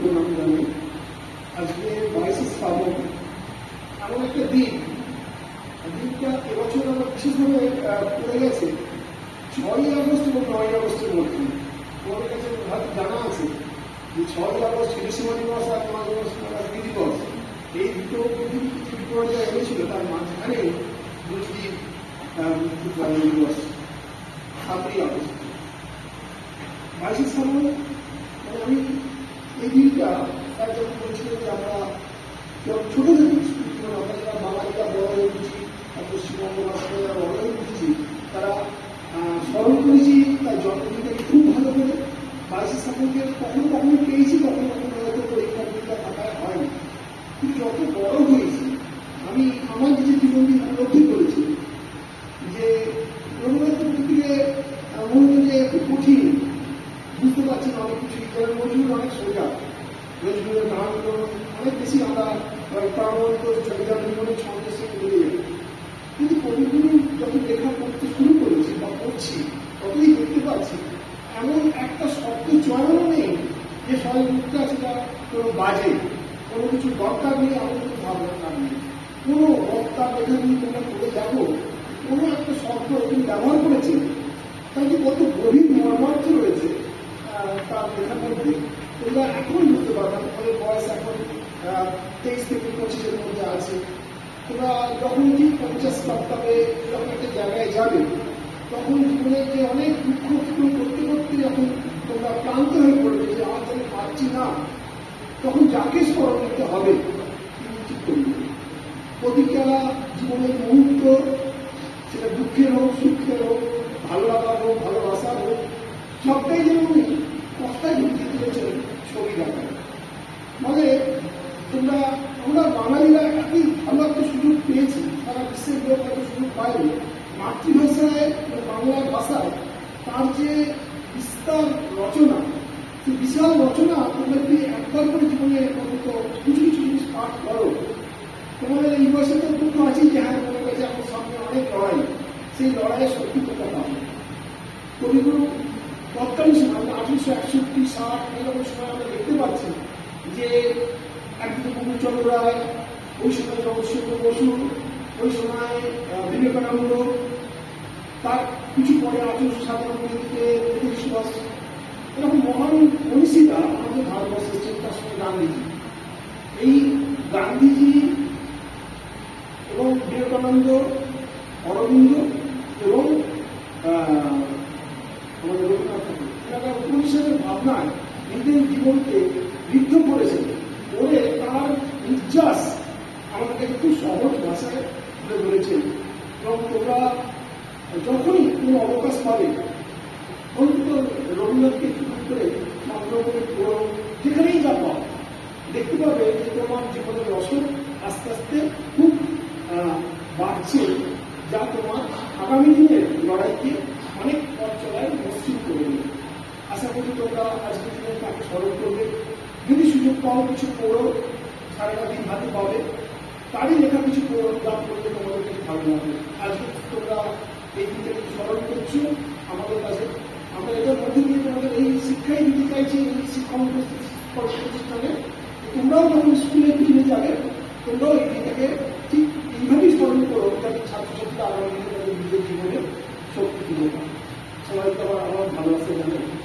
প্রণাম জানাই আজকে বাইশে শ্রাবণ এমন একটা দিন। দিনটা এবছর আমার বিশেষভাবে পড়ে গেছে। ছয়ই আগস্ট এবং নয়ই আগস্টের মধ্যে। তোমাদের কাছে হয়তো জানা আছে যে আগস্ট হিরোসীমা দিবস আর নয় আগস্ট নাগাসাকি দিবস। এই দুটো পৃথিবী কিছু বিপর্যয় এনেছিল, তার মাঝখানে দুটি দিবস। সাতই আগস্ট। বাইশে সময় আমি এই দিনটা স্যার যখন যে আমরা ছোট থেকে আমরা যারা বাঙালিরা বড় হয়ে উঠেছি আর পশ্চিমবঙ্গ রাষ্ট্রে যারা বড় হয়ে উঠেছি, তারা স্মরণ করেছি তার জন্মদিনটাকে খুব ভালো করে বাইশে শ্রাবণকে কখনো কখনো পেয়েছি কখনো কখনো হয়তো পরীক্ষা পরীক্ষা থাকায় হয়নি কিন্তু যত বড় হয়েছি আমি আমার নিজের জীবন দিয়ে উপলব্ধি করেছি যে রবীন্দ্রনাথ প্রকৃতিকে মনে হতো যে খুব কঠিন বুঝতে পারছি না অনেক কিছু যেমন নজরুল অনেক সোজা গানগুলো অনেক বেশি আমরা প্রাণবন্ত চরিত্র জীবনে ছন্দের সঙ্গে মিলে যাবে কিন্তু কবিগুলো যত লেখা পড়তে শুরু করেছি বা পড়ছি ততই দেখতে পাচ্ছি এমন একটা শব্দ চয়নও নেই যে সবাই মুখটা সেটা কোনো বাজে কোনো কিছু দরকার নেই এমন কোনো ভাবনা নেই কোনো বক্তা লেখা নিয়ে তোমরা পড়ে দেখো কোনো একটা শব্দ তিনি ব্যবহার করেছেন তাই যে কত গভীর মর্মার্থ রয়েছে আহ, তার লেখার মধ্যে তোমরা এখন বুঝতে পারবে আমাদের বয়স এখন আহ, তেইশ থেকে পঁচিশের মধ্যে আছে। তোমরা যখন ঠিক পঞ্চাশ সপ্তাহে যখন একটা জায়গায় যাবে, তখন জীবনের যে অনেক দুঃখ করতে করতে যখন তোমরা ক্লান্ত হয়ে পড়বে যে আমার আমি পারছি না, তখন যাকে স্মরণ করতে হবে ঠিক জীবনের মুহূর্ত, সেটা দুঃখের হোক, সুখের হোক, ভালো লাগার হোক ভালোবাসার হোক, সবটাই যেন উনি কথায় ঢুকিয়ে তুলেছেন ছবি দেখা মানে তোমরা, আমরা বাঙালিরা একই ভালো একটা সুযোগ পেয়েছি সারা বিশ্বের লোক একটা সুযোগ পায়নি। মাতৃভাষায় বাংলা ভাষায় তার যে বিস্তার রচনা, সেই বিশাল রচনা তোমরা যদি একবার করে জীবনে অন্তত কিছু কিছু জিনিস পাঠ করো। তোমাদের এই বয়সে তো দুঃখ আছেই যে হ্যাঁ তোমার কাছে আমার সামনে অনেক লড়াই, সেই লড়াইয়ের সত্যি তোমরা পাবে কবিগুরু তৎকালীন সময়, আঠারোশো একষট্টি ষাট এরকম সময় আমরা দেখতে পাচ্ছি যে একদিকে পূর্ণচন্দ্র রায়, ওই সময় জগৎচন্দ্র বসু, ওই সময় বিবেকানন্দ। তার কিছু পরে আঠারোশো সাতানব্বই থেকে সুভাষ এরকম মহান মনীষীরা আমাদের ভারতবর্ষে এসেছেন তার সঙ্গে গান্ধীজি। এই গান্ধীজি এবং বিবেকানন্দ, অরবিন্দ এবং আমাদের রবীন্দ্রনাথ ঠাকুর। এনারা উপনিষদের ভাবনায় নিজের জীবনকে বিদ্ধ করেছেন। করে তার নির্যাস আমাদেরকে খুব সহজ ভাষায় তুলে ধরেছেন এবং তোমরা যখনই কোনো অবকাশ পাবে, অন্তত রবীন্দ্রনাথকে শুরু করে চন্দ্রবনে পড়ো যেখানেই যা পাও দেখতে পাবে যে তোমার জীবনের রসদ আস্তে আস্তে খুব বাড়ছে, যা তোমার আগামী দিনের লড়াইকে অনেক পথ চলায় মসৃণ করে দেবে। আশা করি তোমরা আজকের দিনে তাকে স্মরণ করবে সুযোগ পাও কিছু পড়ো সারাটা দিন হাতে পাবে তারই লেখা কিছু যা পড়লে তোমাদের কাছে ভালো লাগবে। আজকে তোমরা এই দিনটাকে স্মরণ করছ আমাদের কাছে। আমরা এটার মধ্যে দিয়ে তোমাদের এই শিক্ষাই দিতে চাইছি, এই শিক্ষা প্রতিষ্ঠানে তোমরাও যখন স্কুলে ফিরে যাবে, তোমরাও এই দিনটাকে ঠিক এইভাবেই স্মরণ করো, যাতে ছাত্রছাত্রীরা আগামী দিনে নিজের জীবনে শক্তি ফিরে পায় আমার আমার ভালোবাসা নমস্কার